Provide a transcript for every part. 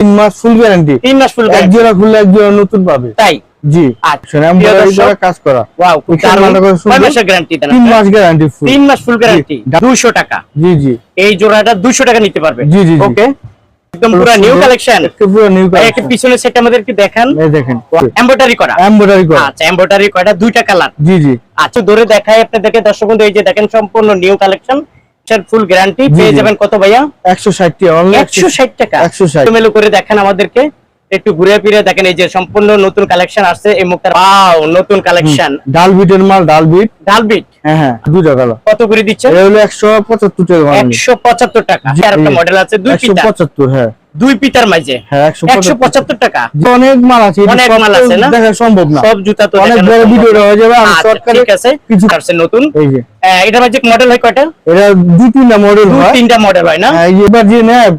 তিন মাস full guarantee তিন মাস ফুল এক জোড়া খুললে এক জোড়া নতুন পাবে। তাই? জি। আচ্ছা। এমব্রয়ডারি দর্শক, করা কাজ করা। ওয়াও এখানে মালটা করে সুন্দর। কয় মাসের গ্যারান্টি তিন মাস গ্যারান্টি ফুল তিন মাস ফুল গ্যারান্টি 200 টাকা। জি জি। এই জোড়াটা 200 টাকা নিতে পারবে। জি, জি, জি। ওকে একদম পুরো নিউ কালেকশন পুরো নিউ কালেকশন পিছনের সেট আমাদেরকে দেখান। এই দেখেন। এমব্রয়ডারি করা। এমব্রয়ডারি করা। আচ্ছা এমব্রয়ডারি করা দুইটা কালার জি জি। আচ্ছা ধরে দেখায় আপনাদেরকে দর্শক বন্ধু এই যে দেখেন সম্পূর্ণ নিউ কালেকশন ফুল গ্যারান্টি পেয়ে যাবেন কত ভাইয়া? একশো ষাট টাকা অনলি একশো ষাট টাকা। 160 মেলো করে দেখেন আমাদেরকে। একটু ঘুরে ফিরে দেখেন এই যে সম্পূর্ণ নতুন কালেকশন আসছে এই মুক্তার ওয়াও নতুন কালেকশন ডাল বিটের মাল ডাল বিট ডালবিট? হ্যাঁ হ্যাঁ দুটা কালার। কত করে দিচ্ছেন? এটা হলো একশো পঁচাত্তর টাকা only। একশো পঁচাত্তর টাকা। জি, আর একটা মডেল আছে দুই হ্যাঁ। দুই পিতার মাঝে। হ্যাঁ একশো পঁচাত্তর টাকা। অনেক মাল আছে অনেক মাল আছে না? দেখা সম্ভব না। সব জুতা তো অনেক বড় ভিডিও হয়ে যাবে আচ্ছা, ঠিক আছে কিছু আসছে নতুন। আহ, মাঝে মডেল হয় কয়টা? এটা দুই তিনটা মডেল দুই হয়। তিনটা মডেল হয় না? হ্যাঁ, এবার যে নেয়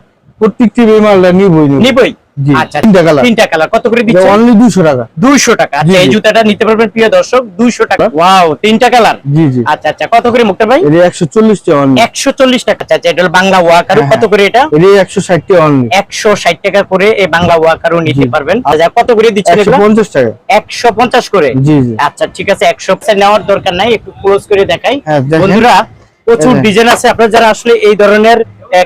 প্রত্যেকটি মাল মালটা নিবই। নিবই? আচ্ছা তিনটা কালার কত করে দিচ্ছেন? অনলি দুশো টাকা। দুইশো টাকা। আচ্ছা এই জুতাটা নিতে পারবেন প্রিয় দর্শক দুইশো টাকা। ওয়াও তিনটা কালার জি জি। আচ্ছা আচ্ছা কত করে মুক্তার ভাই? এটা একশো চল্লিশ টাকা অনলি আচ্ছা এটা হলো বাংলা ওয়াকারু। হ্যাঁ, কত করে এটা? ষাট টাকা অনলি করে এই বাংলা ওয়াকারু নিতে পারবেন। আচ্ছা কত করে দিচ্ছেন টাকা। করে? জি জি। আচ্ছা ঠিক আছে একশো নেওয়ার দরকার নাই। একটু ক্লোজ করে দেখাই। হ্যাঁ, বন্ধুরা প্রচুর হ্যাঁ। ডিজাইন আছে। আপনারা যারা আসলে এই ধরনের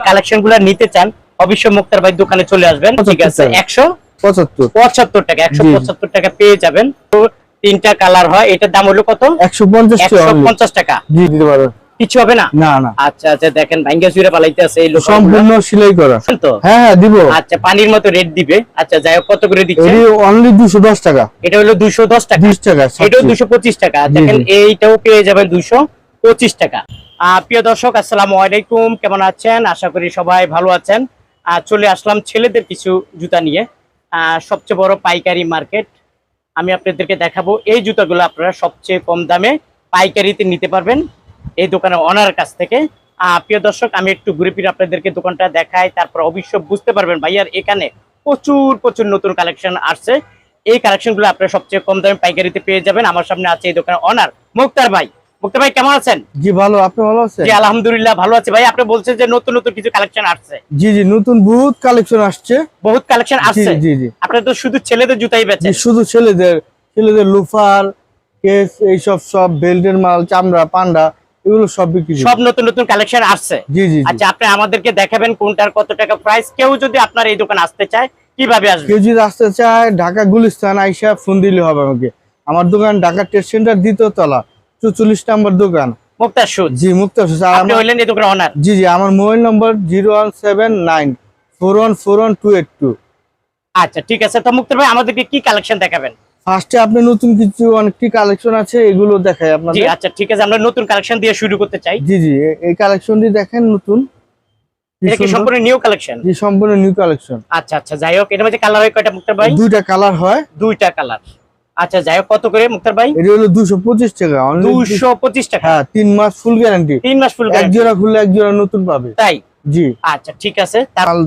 কালেকশনগুলা নিতে চান অবশ্যই মুক্তার ভাই দোকানে চলে আসবেন। ঠিক আছে একশো পঁচাত্তর। পঁচাত্তর টাকা একশো পঁচাত্তর টাকা পেয়ে যাবেন। তো তিনটা কালার হয় এটার দাম হলো কত? একশো পঞ্চাশ টাকা দিতে পারো কিছু হবে না? না না। আচ্ছা আচ্ছা দেখেন ভাঙ্গা চুরে পালাইতে আছে এই লোক সম্পূর্ণ সেলাই করা। তো? হ্যাঁ হ্যাঁ দিব। আচ্ছা পানির মতো রেট দিবে। আচ্ছা যাই হোক কত করে দিচ্ছে? এটি অনলি দুশো দশ টাকা। এটা হলো দুশো দশ টাকা। বিশ টাকা এটাও সাতশো। দুশো পঁচিশ টাকা। দেখেন এইটাও পেয়ে যাবেন দুশো পঁচিশ টাকা। আহ, প্রিয় দর্শক আসসালামু আলাইকুম। কেমন আছেন? আশা করি সবাই ভালো আছেন। চলে আসলাম ছেলেদের কিছু জুতা নিয়ে। সবচেয়ে বড় পাইকারি মার্কেট। আমি আপনাদেরকে দেখাবো এই জুতাগুলো আপনারা সবচেয়ে কম দামে পাইকারিতে নিতে পারবেন এই দোকানের ওনার কাছ থেকে। প্রিয় দর্শক, আমি একটু ঘুরে ফিরে আপনাদেরকে দোকানটা দেখাই, তারপর অবশ্য বুঝতে পারবেন, ভাইয়ার এখানে প্রচুর প্রচুর নতুন কালেকশন আসছে। এই কালেকশনগুলো আপনারা সবচেয়ে কম দামে পাইকারিতে পেয়ে যাবেন। আমার সামনে আছে এই দোকানের অনার মুক্তার ভাই। মুক্তার ভাই কেমন আছেন? জি ভালো। আপনি ভালো আছেন? জি আলহামদুলিল্লাহ ভালো আছে। ভাই আপনি বলছেন যে নতুন নতুন কিছু কালেকশন আসছে। জি জি নতুন বহুত কালেকশন আসছে। বহুত কালেকশন আসছে? জি জি। আপনারা তো শুধু ছেলেদের জুতাই বেচেন। শুধু ছেলেদের ছেলেদের লুফার কেস এইসব সব বেল্টের মাল চামড়া পান্ডা এগুলো সব বিক্রি সব নতুন নতুন কালেকশন আসছে? জি জি জি। আচ্ছা আপনি আমাদেরকে দেখাবেন কোনটার কত টাকা প্রাইস কেউ যদি আপনার এই দোকানে আসতে চায় কীভাবে আসবে? কেউ যদি আসতে চায় ঢাকা গুলিস্তান আইসা ফোন দিলে হবে আমাকে। আমার দোকান ঢাকা টেস্ট সেন্টার দ্বিতীয় তলা। চুচল্লিশ নাম্বার দোকান। মুক্তার সুদ জি মুক্ত আপনি হইলেন এই দোকানের অনার জি জি আমার mobile number zero one seven nine four one four one two eight two. আচ্ছা ঠিক আছে। তো মুক্তার ভাই আমাদেরকে কি কালেকশন দেখাবেন? ফার্স্টে আপনি নতুন কিছু অনেকটি কালেকশন আছে এগুলো দেখাই জি আচ্ছা ঠিক আছে। আমরা নতুন কালেকশন দিয়ে শুরু করতে চাই। জি জি এই কালেকশনটি দেখেন নতুন। এটা কি সম্পূর্ণ নিউ কালেকশন জি সম্পূর্ণ নিউ কালেকশন আচ্ছা আচ্ছা যাই হোক এটার মধ্যে কালার হয় কয়টা মুক্তার ভাই? দুইটা কালার হয়। দুইটা কালার আচ্ছা যাই হোক কত করে মুক্তার ভাই? এটা হলো দুশো পঁচিশ টাকা only দুশো পঁচিশ টাকা। হ্যাঁ তিন মাস ফুল গ্যারান্টি তিন মাস ফুল এক জোড়া খুললে এক জোড়া নতুন পাবে। তাই? জি। আচ্ছা ঠিক আছে।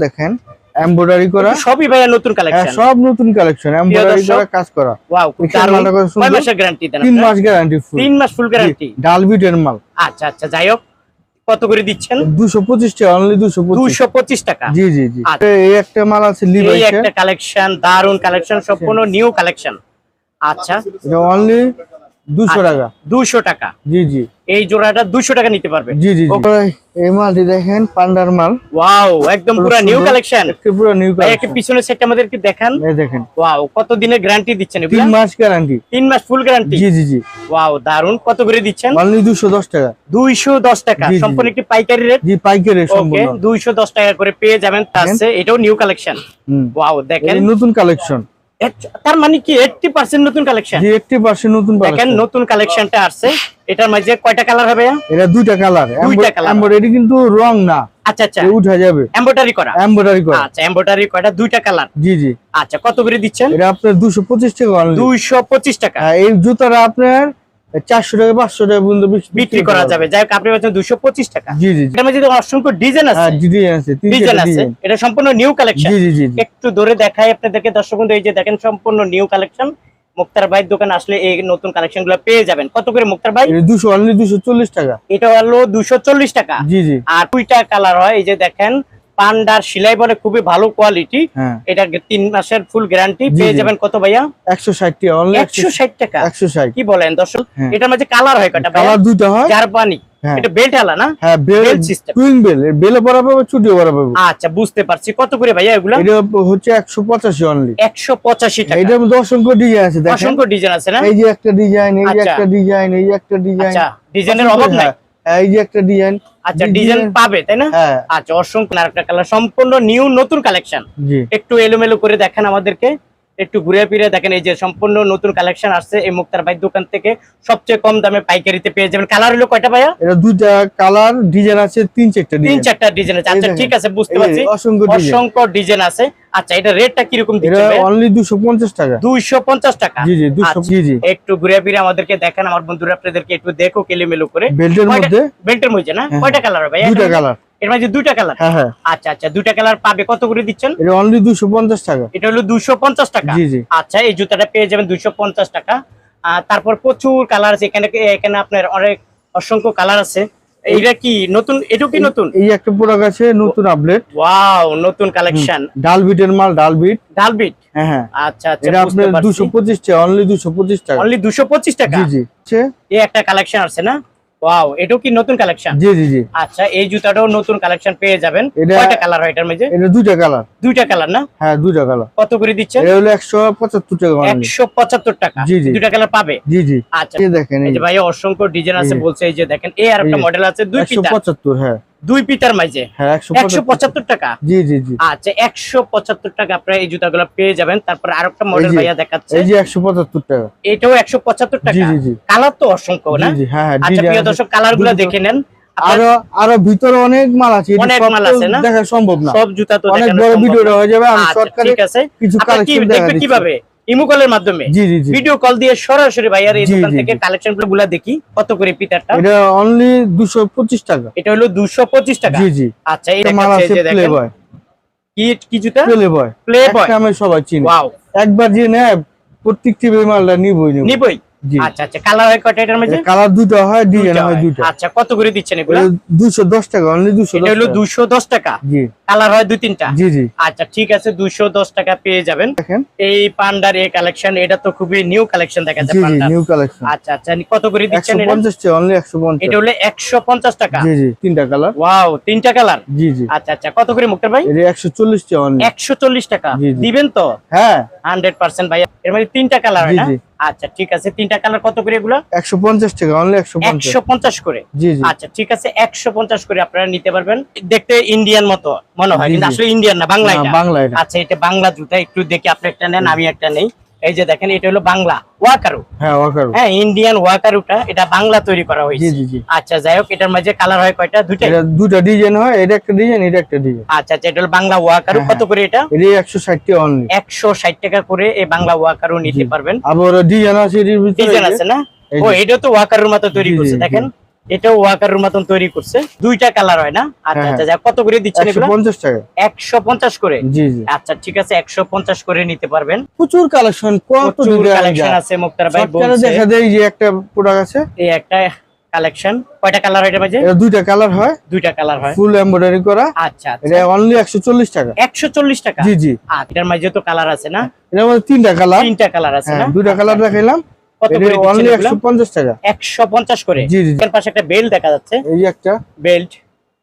দেখেন এমব্রয়ডারি করা। সবই ভাইয়া নতুন হ্যাঁ, কালেকশন সব নতুন কালেকশন এমব্রয়ডারি করা কাজ করা। ওয়াও দারুণ। মালটা কত সুন্দর। কয় মাসের গ্যারান্টি দেন তিন মাস গ্যারান্টি ফুল মাস ফুল গ্যারান্টি মাল। আচ্ছা আচ্ছা যাই হোক কত করে দিচ্ছেন? দুশো পঁচিশ টাকা অনলি দুশো পঁচিশ। দুইশো পঁচিশ টাকা। জি জি জি। আচ্ছা। এই একটা মাল আছে এই একটা কালেকশন দারুণ কালেকশন সম্পূর্ণ নিউ কালেকশন আচ্ছা। এটা অনলি দুশো টাকা। দুশো টাকা। জি জি। এই জোড়াটা দুশো টাকা নিতে পারবে। জি জি। এই মালটি দেখেন পান্ডার মাল। ওয়াও একদম পুরো নিউ কালেকশন পুরো নিউ ভাই একটা পিছনের সেটটা আমাদেরকে দেখান। এই দেখেন। ওয়াও কত দিনের গ্যারান্টি দিচ্ছেন তিন এগুলা মাস গ্যারান্টি তিন মাস ফুল গ্যারান্টি জি জি জি। ওয়াও দারুণ কত করে দিচ্ছেন? অনলি দুশো দশ টাকা। দুইশো দশ টাকা। জি, জি, সম্পূর্ণ। একটি পাইকারি রেট জি পাইকারি ওকে সম্পূর্ণ। দুইশো দশ টাকা করে পেয়ে যাবেন। তার। এটাও নিউ কালেকশন হুম। ওয়াও দেখেন। নতুন কালেকশন তার মানে কি এইটটি পার্সেন্ট নতুন কালেকশন জি এইটটি পার্সেন্ট নতুন দেখেন কালেকশন নতুন কালেকশনটা আসছে এটার মাঝে কয়টা কালার হবে? এটা দুইটা কালার দুইটা কালার এমব্রয়ডারি কিন্তু রং না। আচ্ছা আচ্ছা। উঠা যাবে। এমব্রয়ডারি করা। এমব্রয়ডারি করা। আচ্ছা এমব্রয়ডারি কয়টা? দুইটা কালার জি জি। আচ্ছা কত করে দিচ্ছেন? এটা আপনার দুশো পঁচিশ টাকা only। দুইশো পঁচিশ টাকা। হ্যাঁ, এই জুতাটা আপনার চারশো টাকা পাঁচশো টাকা পর্যন্ত বিক্রি- বিক্রি করা যাবে। যাই হোক আপনি পাচ্ছেন দুশো পঁচিশ টাকা। জি জি জি। এটার মধ্যে অসংখ্য ডিজাইন আছে। ডিজাইন আছে ডিজাইন আছে। এটা সম্পূর্ণ নিউ কালেকশন। জি জি জি জি। একটু ধরে দেখাই আপনাদেরকে দর্শক বন্ধু এই যে দেখেন সম্পূর্ণ নিউ কালেকশন। মুক্তার দোকান আসলে এই নতুন কালেকশনগুলো পেয়ে যাবেন। কত করে মুক্তার ভাই? এটা দুশো অনলি দুশো চল্লিশ টাকা। এটা হলো দুশো চল্লিশ টাকা। জি জি। আর দুইটা কালার হয় এই যে দেখেন। পান্ডার সেলাই বলে খুবই ভালো কোয়ালিটি হ্যাঁ। এটা তিন মাসের ফুল গ্যারান্টি পেয়ে যাবেন কত ভাইয়া? একশো ষাট টাকা একশো ষাট টাকা। একশো ষাট। কি বলেন দর্শক? হ্যাঁ। এটার মাঝে কালার হয় কটা কালার দুইটা হয়। জারপানি। হ্যাঁ। এটা বেল্ট আলা না? হ্যাঁ বেল Belt টুইন বেল বেলে পরা পাবে ছুটিও পরা পাবে? আচ্ছা বুঝতে পারছি। কত করে ভাইয়া এগুলা? এটা হচ্ছে একশো পঁচাশি অনলি একশো পঁচাশি টাকা। এটার মধ্যে অসংখ্য ডিজাইন আছে দেখেন। অসংখ্য ডিজাইন আছে না? এই যে একটা ডিজাইন এই যে আচ্ছা। একটা ডিজাইন এই যে একটা ডিজাইন আচ্ছা ডিজাইনের অভাব নাই? এই যে একটা ডিজাইন আচ্ছা ডিজাইন পাবে তাই না? হ্যাঁ। আচ্ছা অসংখ্য আরেকটা কালার সম্পূর্ণ নিউ নতুন কালেকশন একটু এলোমেলো করে দেখেন আমাদেরকে একটু ঘুরে ফিরে দেখেন এই যে সম্পূর্ণ নতুন কালেকশন আসছে এই মুক্তার ভাই দোকান থেকে। সবচেয়ে কম দামে পাইকারিতে পেয়ে যাবেন। কালার হলো কয়টা ভাইয়া? এটা দুইটা কালার ডিজাইন আছে তিন চারটা তিন চারটা ডিজাইন আছে। আচ্ছা ঠিক আছে বুঝতে পারছি। অসংখ্য ডিজাইন আছে। আচ্ছা এটা রেটটা এটা অনলি পঞ্চাশ টাকা। জি জি আচ্ছা। জি জি। একটু ঘুরে ফিরে আমাদেরকে দেখেন আমার বন্ধুরা আপনাদেরকে একটু দেখো কেলিমেলো করে। বেল্টের মধ্যে? বেল্টের মধ্যে না? হ্যাঁ, কয়টা কালার ভাই? দুইটা কালারের মাঝে দুইটা কালার হ্যাঁ হ্যাঁ। আচ্ছা আচ্ছা দুইটা কালার পাবে। কত করে দিচ্ছেন? এটা অনলি টাকা। এটা হলো দুইশো পঞ্চাশ টাকা। জি জি। আচ্ছা এই জুতাটা পেয়ে যাবেন দুইশো পঞ্চাশ টাকা। আর তারপর প্রচুর কালার আছে এখানে এখানে আপনার অনেক অসংখ্য কালার আছে। এইটা কি নতুন? এটাও কি নতুন? এই একটা প্রোডাক্ট আছে নতুন আপডেট ওয়াও নতুন কালেকশন ডাল বিটের মাল ডাল বিট ডালবিট? হ্যাঁ হ্যাঁ। আচ্ছা আচ্ছা এটা আপনার দুশো পঁচিশ টাকা অনলি দুশো পঁচিশ টাকা। অনলি দুশো পঁচিশ টাকা? জি জি। এই একটা কালেকশন আছে না? ওয়াও এটাও কি নতুন কালেকশন জি জি জি। আচ্ছা এই জুতাটাও নতুন কালেকশন পেয়ে যাবেন। কয়টা কালার হয় এটার মধ্যে? এটা দুইটা কালার দুইটা কালার না? হ্যাঁ দুইটা কালার কত করে দিচ্ছেন? এটা হলো একশো পঁচাত্তর টাকা অনলি একশো পঁচাত্তর টাকা। জি, জি। দুইটা কালার পাবে? জি জি। আচ্ছা। এই দেখেন এই যে ভাই অসংখ্য ডিজাইন আছে বলছে এই যে দেখেন এই আর একটা মডেল আছে দুই পঁচাত্তর হ্যাঁ। দুই পিতার মাঝে হ্যাঁ একশো পঁচাত্তর টাকা। জি জি জি। আচ্ছা একশো পঁচাত্তর টাকা আপনারা এই জুতাগুলো পেয়ে যাবেন। তারপর আরেকটা মডেল এই ভাইয়া দেখাচ্ছে। এই যে একশো পঁচাত্তর টাকা। এটাও একশো পঁচাত্তর টাকা। কালার তো অসংখ্য না? হ্যাঁ হ্যাঁ আচ্ছা প্রিয় দর্শক কালারগুলো দেখে নেন। আরও আরও ভিতরে অনেক মাল আছে। অনেক মাল আছে না? দেখা সম্ভব না। সব জুতা তো অনেক বড় ভিডিও হয়ে যাবে। আমি আচ্ছা, শর্টকাটে কিছু কালেকশন দেখবে কীভাবে? ইমো কলের মাধ্যমে জি জি জি। ভিডিও কল দিয়ে সরাসরি ভাইয়ার এই দোকান থেকে কালেকশনগুলো দেখি। কত করে পিতারটা এটা অনলি দুশো পঁচিশ টাকা। এটা হলো দুশো পঁচিশ টাকা। জি জি। আচ্ছা এই দেখাচ্ছে দেখেন কি কি জুতা? প্লে বয় প্লে বয় আমি সবাই চিনি। ওয়াও একবার যে নেয় প্রত্যেকটি মালটা নিবই নিব নিবই? আচ্ছা আচ্ছা কালার হয় কয়টা এটার মধ্যে? কালার দুটো হয় ডিজাইন হয়। দুটো আচ্ছা কত করে দিচ্ছেন এগুলো? দুশো দশ টাকা অনলি এটা হলো দশ টাকা। জি। কালার হয় দুই তিনটা? জি জি। আচ্ছা ঠিক আছে দুশো দশ টাকা পেয়ে যাবেন। এই পান্ডার এই কালেকশন এটা তো খুবই নিউ কালেকশন দেখা যায় নিউ কালেকশন। আচ্ছা আচ্ছা কত করে দিচ্ছেন এটা? হলো একশো পঞ্চাশ টাকা। জি জি তিনটা কালার। ওয়াও তিনটা কালার? জি জি। আচ্ছা আচ্ছা কত করে মুক্তার ভাই? একশো চল্লিশ একশো চল্লিশ টাকা। দিবেন তো? হ্যাঁ। হান্ড্রেড পার্সেন্ট ভাই এর মধ্যে তিনটা কালার হয় না? আচ্ছা ঠিক আছে তিনটা কালার কত করে এগুলো? একশো পঞ্চাশ টাকা অনলি একশো পঞ্চাশ। একশো পঞ্চাশ করে? জি জি। আচ্ছা ঠিক আছে একশো পঞ্চাশ করে আপনারা নিতে পারবেন। দেখতে ইন্ডিয়ান মতো মনে হয় কিন্তু আসলে ইন্ডিয়ান না বাংলা এটা। বাংলা এটা আচ্ছা এটা বাংলা জুতা একটু দেখি আপনি একটা নেন আমি একটা নেই। এই যে দেখেন এটা হলো বাংলা ওয়াকারু। হ্যাঁ ওয়াকারু। হ্যাঁ ইন্ডিয়ান ওয়াকারুটা এটা বাংলা তৈরি করা হয়েছে। জি জি আচ্ছা যাই হোক এটার মাঝে কালার হয় কয়টা? দুইটাই। এটা দুটা ডিজাইন হয় এটা একটা ডিজাইন এটা একটা ডিজাইন আচ্ছা আচ্ছা এটা হলো বাংলা ওয়াকারু। হ্যাঁ, কত করে এটা? এটা একশো ষাট টাকা অনলি একশো ষাট টাকা করে এই বাংলা ওয়াকারু নিতে পারবেন। আবার ডিজাইন আছে এর ভিতরে ডিজাইন আছে না? ও এটা তো ওয়াকারুর মতো তৈরি করছে দেখেন। এটাও ওয়াকারুর মতন তৈরি করছে। দুইটা কালার হয় না? আচ্ছা হ্যাঁ, আচ্ছা কত করে দিচ্ছেন একশো এগুলো পঞ্চাশ টাকা। একশো পঞ্চাশ করে? জি জি। আচ্ছা ঠিক আছে একশো পঞ্চাশ করে নিতে পারবেন। প্রচুর কালেকশন কত কালেকশন আছে মুক্তার ভাই বলছে। দেখা যায় যে একটা প্রোডাক্ট আছে। এই একটা কালেকশন। কয়টা কালার হয় এটা মাঝে এটা দুইটা কালার হয়। দুইটা কালার হয়। ফুল এমব্রয়ডারি করা। আচ্ছা আচ্ছা। এটা অনলি টাকা। একশো চল্লিশ টাকা? জি জি। আচ্ছা, এটার মাঝে তো কালার আছে না? এটার মধ্যে তিনটা কালার। তিনটা কালার আছে হ্যাঁ না? দুইটা কালার দেখাইলাম। কত করে অনলি দিচ্ছেন একশো পঞ্চাশ টাকা। একশো পঞ্চাশ করে। জি জি জি। এর পাশে একটা বেল্ট দেখা যাচ্ছে। এই একটা। বেল্ট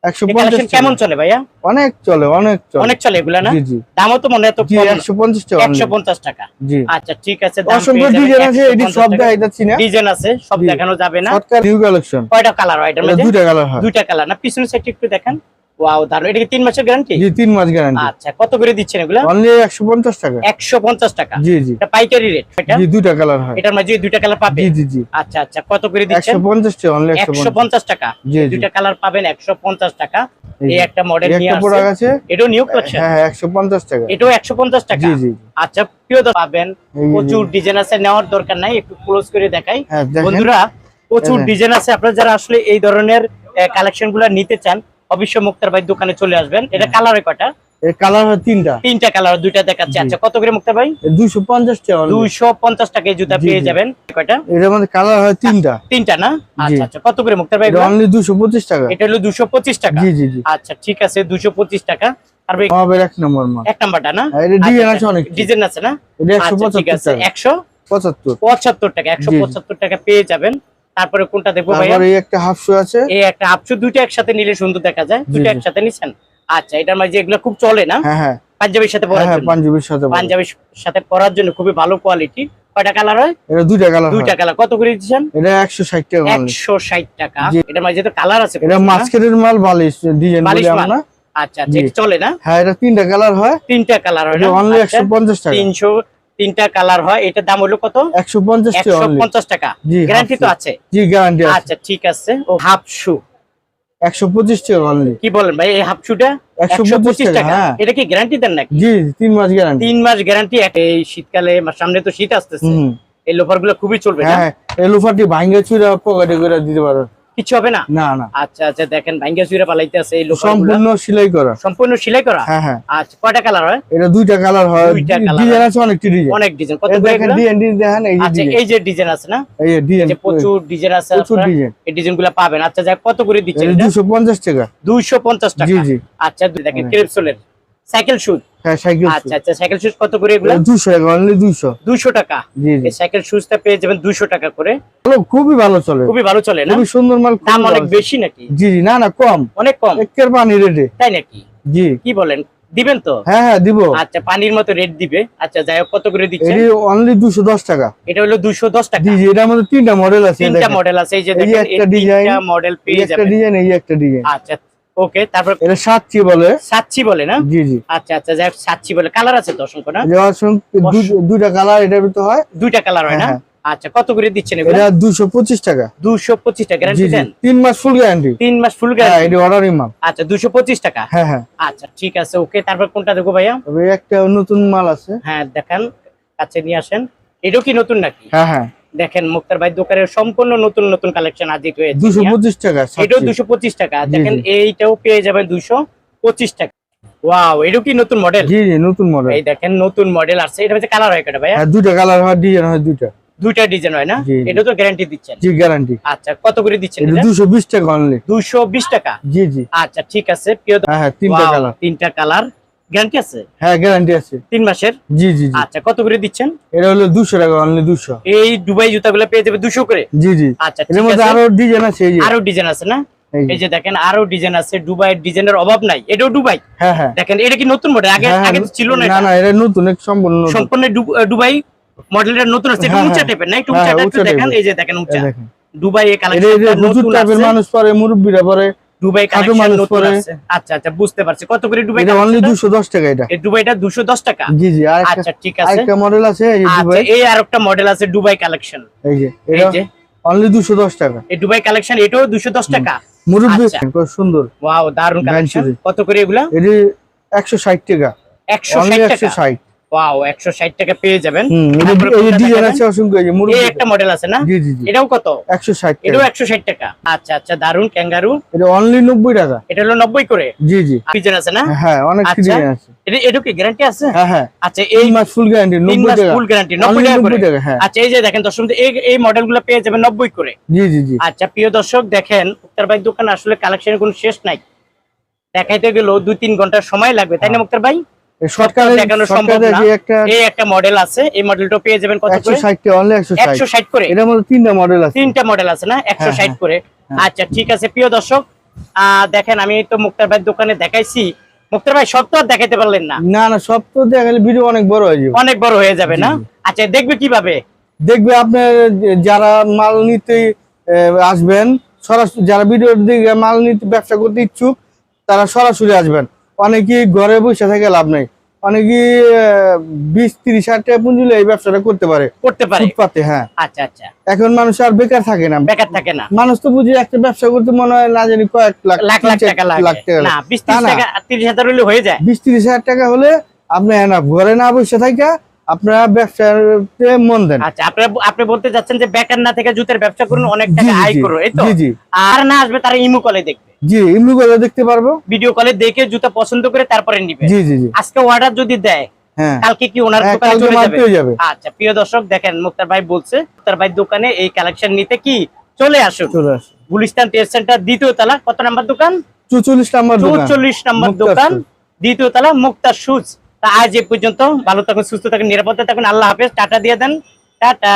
একশো এই পঞ্চাশ কালেকশন কেমন চলে ভাইয়া? অনেক চলে অনেক চলে। অনেক চলে এগুলা না? জি জি। দামও তো মনে হয় এত কম। টাকা একশো পঞ্চাশ টাকা। জি। আচ্ছা ঠিক আছে দাম অসংখ্য ডিজাইন আছে এটি সব দেখা না। ডিজাইন আছে সব দেখানো যাবে না। শর্টকাট নিউ কালেকশন কয়টা কালার হয়? এটার এটা মধ্যে দুইটা কালার হয়। দুইটা কালার না পিছনের একটু দেখেন। ওয়াও এটা কি মাসের গ্যারান্টি জি তিন মাস গ্যারান্টি আচ্ছা কত করে দিচ্ছেন এগুলা? অনলি টাকা। একশো পঞ্চাশ টাকা। জি জি। এটা পাইকারি রেট এটা? জি দুইটা কালার হয়। এটার মাঝে দুইটা কালার পাবে? জি জি জি। আচ্ছা আচ্ছা কত করে দিচ্ছেন? টাকা। অনলি দুইটা কালার পাবেন এই একটা মডেল নিয়ে একটা আসছে প্রোডাক্ট আছে। এটাও নিউ হ্যাঁ হ্যাঁ টাকা। এটাও জি জি আচ্ছা প্রিয় পাবেন। প্রচুর ডিজাইন আছে নেওয়ার দরকার নাই একটু ক্লোজ করে দেখাই। হ্যাঁ বন্ধুরা প্রচুর হ্যাঁ। ডিজাইন আছে। আপনারা যারা আসলে এই ধরনের কালেকশনগুলো নিতে চান অবশ্যই মুক্তার ভাই দোকানে চলে আসবেন। এটা কালার কয়টা? এর কালার হয় তিনটা। তিনটা কালার দুইটা দেখাচ্ছে। আচ্ছা কত করে মুক্তার ভাই? দুইশো পঞ্চাশ টাকা টাকায় জুতা পেয়ে যাবেন। কয়টা? মধ্যে কালার হয় তিনটা। তিনটা না? আচ্ছা আচ্ছা কত করে মুক্তার ভাই অনলি টাকা। এটা হলো দুশো পঁচিশ টাকা? জি জি জি। আচ্ছা ঠিক আছে দুশো পঁচিশ টাকা। আর আমাদের এক নম্বর মাল। এক নাম্বারটা না? এটা ডিজাইন আছে অনেক। ডিজাইন আছে না? এটা আচ্ছা, টাকা। একশো পঁচাত্তর। পঁচাত্তর টাকা একশো জি, জি। পঁচাত্তর টাকা পেয়ে যাবেন। তারপরে কোনটা দেখব ভাইয়া? এই একটা হাফ শু আছে। এই একটা আপশু দুইটা একসাথে নিলে সুন্দর দেখা যায়। দুটো একসাথে নিছেন? আচ্ছা এটার মাঝে এগুলো খুব চলে না? হ্যাঁ হ্যাঁ। পাঞ্জাবির সাথে হ্যাঁ পরার জন্য? পাঞ্জাবির সাথে পাঞ্জাবির সাথে পরার জন্য খুবই ভালো কোয়ালিটি কয়টা কালার হয়? এটা দুইটা কালার দুইটা কালার কত করে দিচ্ছেন? এটা একশো ষাট টাকা মাল। একশো ষাট টাকা। জি। এটার মাঝে তো কালার আছে এটা মাস্কেটের মাল বালিশ ডিজাইন বালিশ আমরা। আচ্ছা আচ্ছা চলে না? হ্যাঁ এটা তিনটা কালার হয়। তিনটা কালার হয় অনলি টাকা। তিনটা কালার হয় এটার দাম হলো কত? একশো পঞ্চাশ টাকা গ্যারান্টি তো আছে। জি গ্যারান্টি আচ্ছা ঠিক আছে। ও হাফ শু একশো পঁচিশ টাকা অনলি কি বলেন ভাই এই হাফ শুটা একশো পঁচিশ টাকা হ্যাঁ। এটা কি গ্যারান্টি দেন নাকি? জি তিন মাস গ্যারান্টি তিন মাস গ্যারান্টি এই শীতকালে সামনে তো শীত আসতেছে। এই লোফারগুলো খুবই চলবে হ্যাঁ হ্যাঁ এই লোফারটি ভাঙ্গে চুরা পকেটে করে দিতে পারো। কিছু হবে না? না না। আচ্ছা আচ্ছা দেখেন ভাঙ্গা চুইরা পালাইতে আছে এই সম্পূর্ণ সেলাই করা। সম্পূর্ণ সেলাই করা? হ্যাঁ হ্যাঁ। আচ্ছা কয়টা কালার হয়? এটা দুইটা কালার হয়। দুইটা colour ডিজাইন। আছে অনেকটি ডিজাইন। অনেক ডিজাইন। কত দেখেন? ডিজাইন দেখেন এই যে আচ্ছা ডিজাইন। এই যে ডিজাইন আছে না? এই যে ডিজাইন যে প্রচুর ডিজাইন আছে প্রচুর ডিজাইন। এই ডিজাইনগুলা পাবেন। আচ্ছা যাক কত করে দিচ্ছেন এটা দুশো পঞ্চাশ টাকা। দুইশো পঞ্চাশ টাকা। জি। জি আচ্ছা দেখেন হ্যাঁ। ক্রেপসোলের সাইকেল শুজ হ্যাঁ সাইকেল আচ্ছা আচ্ছা সাইকেল শুজ কত করে এগুলা? দুশো টাকা অনলি দুশো দুইশো। টাকা। জি এই সাইকেল শুজটা পেয়ে যাবেন দুইশো টাকা করে। ভালো খুবই ভালো চলে। খুবই ভালো চলে না? খুবই সুন্দর মাল দাম অনেক বেশি নাকি? জি জি না না কম। অনেক কম? একের পানি রেটে। তাই নাকি? জি। কি বলেন? দিবেন তো? হ্যাঁ হ্যাঁ দিব। আচ্ছা পানির মতো রেট দিবে। আচ্ছা যাই হোক কত করে দিচ্ছেন? এটি অনলি দুশো দশ টাকা। এটা হলো দুইশো দশ টাকা। জি জি এটার মধ্যে তিনটা মডেল আছে তিনটা মডেল আছে এই যে দেখেন একটা design, মডেল পেয়ে একটা যাবেন। ডিজাইন এই একটা ডিজাইন আচ্ছা ওকে তারপর এটা সাতচি বলে। সাচ্ছি বলে না? জি জি। আচ্ছা আচ্ছা যাই সাচ্ছি বলে। কালার আছে তো অসংখ্য না? দুইটা কালার এটার ভিতরে হয়। দুইটা কালার হয় না? হ্যাঁ, আচ্ছা কত করে দিচ্ছেন এটা দুশো পঁচিশ টাকা। দুশো পঁচিশ টাকা গ্যারান্টি দেন? তিন মাস ফুল গ্যারান্টি তিন মাস ফুল হ্যাঁ গ্যারান্টি এটা অর্ডারই মাল। আচ্ছা দুশো পঁচিশ টাকা? হ্যাঁ হ্যাঁ। আচ্ছা ঠিক আছে ওকে। তারপর কোনটা দেখো ভাইয়া? তবে একটা নতুন মাল আছে। হ্যাঁ দেখেন কাছে নিয়ে আসেন। এটাও কি নতুন নাকি? হ্যাঁ হ্যাঁ। দেখেন মুক্তার ভাই দোকানের সম্পূর্ণ নতুন নতুন কালেকশন আজিত হয়েছে দুশো পঁচিশ টাকা এটাও দুশো পঁচিশ টাকা। দেখেন এইটাও পেয়ে যাবেন দুশো পঁচিশ টাকা। ওয়াও এটাও কি নতুন মডেল জি জি নতুন মডেল এই দেখেন নতুন মডেল আছে এটা হচ্ছে কালার হয় কটা ভাইয়া? হ্যাঁ দুইটা কালার হয় ডিজাইন হয় দুইটা। দুইটা ডিজাইন হয় না। এটা তো গ্যারান্টি দিচ্ছেন। জি গ্যারান্টি আচ্ছা কত করে দিচ্ছেন এটা টাকা অনলি জি জি। আচ্ছা ঠিক আছে। প্রিয় হ্যাঁ হ্যাঁ তিনটা কালার তিনটা কালার গ্যারান্টি আছে? হ্যাঁ গ্যারান্টি আছে। তিন মাসের? জি জি আচ্ছা কত করে দিচ্ছেন? এটা হলো দুশো টাকা অনলি দুশো। এই দুবাই জুতাগুলো পেয়ে যাবে দুশো করে? জি জি। আচ্ছা এর মধ্যে আরও ডিজাইন আছে এই যে। আরও ডিজাইন আছে না? এই যে। দেখেন আরও ডিজাইন আছে। দুবাইয়ের ডিজাইনের অভাব নাই। এটাও দুবাই? হ্যাঁ হ্যাঁ। দেখেন এটা কি নতুন মডেল আগে হ্যাঁ, হ্যাঁ, আগে ছিল না না না এটা নতুন এক সম্পূর্ণ নতুন। সম্পূর্ণ দুবাই মডেলটা নতুন আছে। একটু হ্যাঁ, উঁচা হ্যাঁ। টাইপের না? একটু হ্যাঁ, উঁচা হ্যাঁ, টাইপের দেখেন। এই যে দেখেন উঁচা। দুবাই এই কালেকশন নতুন টাইপের মানুষ পরে মুরব্বীরা পরে দুবাই কালেকশন নতুন আছে। আচ্ছা আচ্ছা বুঝতে পারছি। কত করে দুবাই এটা অনলি collection-টা? দুশো দশ টাকা এটা। এই দুবাইটা 210 টাকা? জি জি আর আচ্ছা ঠিক আছে। আরেকটা মডেল আছে এই আচ্ছা দুবাই। এই আরেকটা মডেল আছে দুবাই কালেকশন এই যে এই এটা যে। অনলি দুশো দশ টাকা। এই দুবাই কালেকশন এটাও 210 টাকা? মুরব্বী আচ্ছা। খুব সুন্দর। ওয়াও দারুণ কালেকশন কত করে এগুলা? এটি একশো ষাট টাকা। অনলি 160 একশো টাকা? ষাট। ওয়াও 160 টাকা পেয়ে যাবেন। এই ডিজাইন আছে অসংখ্য এই একটা মডেল আছে না? জি জি জি। এটাও কত? একশো ষাট এটাও টাকা 160 টাকা। আচ্ছা আচ্ছা দারুণ ক্যাঙ্গারু এটা অনলি নব্বই টাকা। এটা হলো 90 করে? জি জি। ডিজাইন আছে না? হ্যাঁ অনেক আচ্ছা। ডিজাইন আছে। এটা এটা কি গ্যারান্টি আছে? হ্যাঁ হ্যাঁ। আচ্ছা এই মাস ফুল গ্যারান্টি তিন নব্বই মাস টাকা। ফুল গ্যারান্টি 90 টাকা করে। 90 হ্যাঁ। আচ্ছা এই যে দেখেন দর্শক এই এই মডেলগুলো পেয়ে যাবেন 90 করে। জি জি জি। আচ্ছা প্রিয় দর্শক দেখেন মুক্তার ভাই দোকান আসলে কালেকশনের কোনো শেষ নাই। দেখাইতে গেলেও দুই তিন ঘণ্টা সময় লাগবে তাই না মুক্তার ভাই? একটা মডেল আছে এই মডেলটা পেয়ে যাবেন কত একশো করে ষাট টাকা অনলি একশো ষাট। একশো ষাট করে। এটার মধ্যে তিনটা মডেল আছে। তিনটা মডেল আছে না? একশো ষাট করে। আচ্ছা ঠিক আছে প্রিয় দর্শক দেখেন আমি তো মুক্তার ভাই দোকানে দেখাইছি। মুক্তার ভাই সব তো আর দেখাইতে পারলেন না? না না সব তো দেখালে ভিডিও অনেক বড় হয়ে যাবে। অনেক বড় হয়ে যাবে না। আচ্ছা দেখবে কীভাবে? দেখবে আপনার যারা মাল নিতে আসবেন সরাসরি যারা ভিডিও দিকে মাল নিতে ব্যবসা করতে ইচ্ছুক তারা সরাসরি আসবেন। অনেকেই ঘরে বসে থেকে লাভ নেই। অনেকে বিশ তিরিশ হাজার টাকা পুঁজিলে এই ব্যবসাটা করতে পারে। করতে পারে। ফুটপাতে হ্যাঁ। আচ্ছা আচ্ছা। এখন মানুষ আর বেকার থাকে না। বেকার থাকে না। মানুষ তো বুঝি একটা ব্যবসা করতে মনে হয় না জানি কয়েক লাখ লাখ লাখ টাকা লাখ লাগে। টাকা বিশ তা ত্রিশ হাজার হলে হয়ে যায়। বিশ তিরিশ হাজার টাকা হলে আপনি ঘরে না বসে থাকা আপনারা ব্যবসাতে মন দেন। আচ্ছা আপনারা আপনি বলতে যাচ্ছেন যে বেকার না থেকে জুতের ব্যবসা করুন অনেক টাকা আয় করুন এই তো? আর না আসবে তারা ইমু কলে দেখবে। জি এমনি করে দেখতে পারব। ভিডিও কলে দেখে জুতা পছন্দ করে তারপরে নিবে। জি জি জি। আজকে অর্ডার যদি দেয় হ্যাঁ। কালকে কি ওনার হ্যাঁ, দোকানে চলে যাবে? আচ্ছা প্রিয় দর্শক দেখেন মুক্তার ভাই বলছে মুক্তার ভাই দোকানে এই কালেকশন নিতে কি? চলে আসুন। চলে আসে গুলিস্তান টেস্ট সেন্টার দ্বিতীয় তলা কত নাম্বার দোকান? চৌচল্লিশ নাম্বার দোকান। নাম্বার দোকান স্টোর। দ্বিতীয় তলা মুক্তার সুজ তা আজ এ পর্যন্ত ভালো থাকুন সুস্থ থাকুন নিরাপদে থাকুন। আল্লাহ হাফেজ। টাটা দিয়ে দেন। টাটা।